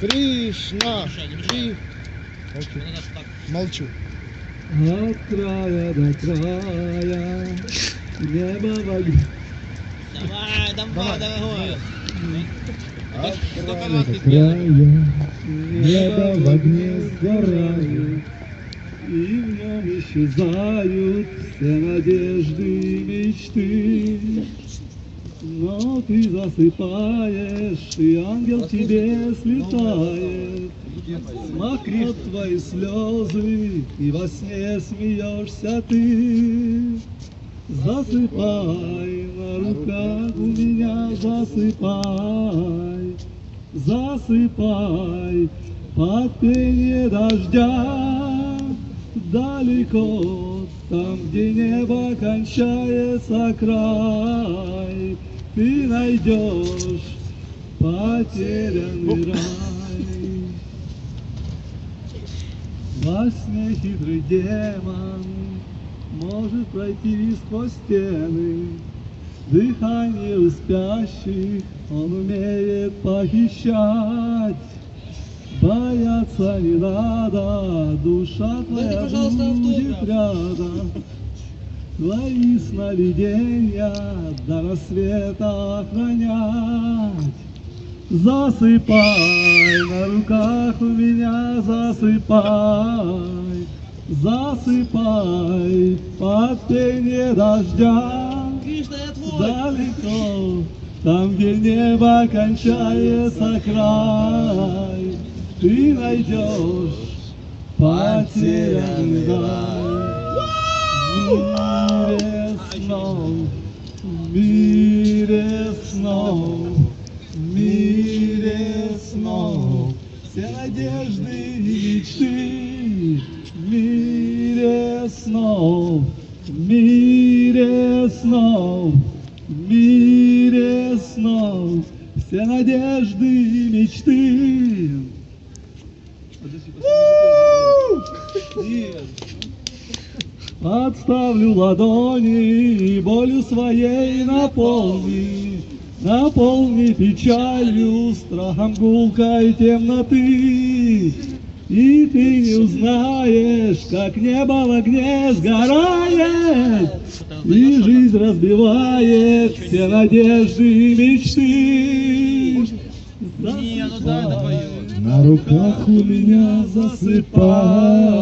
Кришна. И... Молчу. От края до края, небо в огне. Давай, давай, давай. А, до края, небо в огне сгорает, и в нем исчезают все надежды и мечты. Но ты засыпаешь, и ангел к тебе слетает, Смахнет твои слезы, и во сне смеешься ты. Засыпай на руках у меня, засыпай, засыпай под пение дождя. Далеко, там, где небо кончается край, ты найдешь потерянный рай. Во сне хитрый демон может пройти сквозь стены. Дыхание у спящих он умеет похищать. Бояться не надо, душа твоя пожалуйста, будет автограф. рядом. Твои сновидения до рассвета охранять. Засыпай на руках у меня, засыпай, засыпай под пение дождя. Кришна, я твой. Далеко, там, где небо кончается край, ты найдешь потерянный рай. В мире снов, в мире снов, в мире снов, все надежды и мечты. В мире снов, в мире снов, в мире снов, все надежды и мечты. Нет. Подставлю ладони и болью своей наполни, Наполни печалью, страхом гулкой темноты. И ты не узнаешь, как небо в огне сгорает, И жизнь разбивает все надежды и мечты. Не, ну да, это поет. На руках у меня засыпай,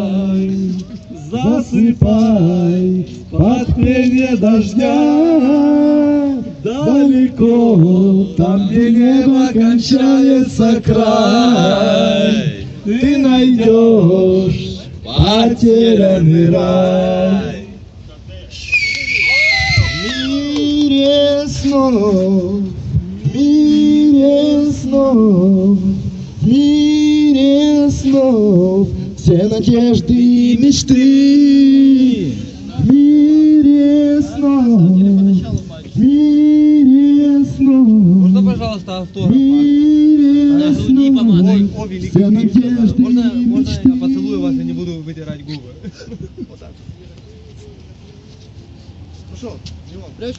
засыпай под пение дождя. Далеко, там, где небо кончается край, ты найдешь потерянный рай. В мире снов, снов, мире снов, все надежды и мечты. В мире снов, в мире снов, Можно, пожалуйста, в автограф? мире снов, все надежды Можно, и можно мечты. я поцелую вас и не буду вытирать губы? Вот так. Ну что, Димон, прячь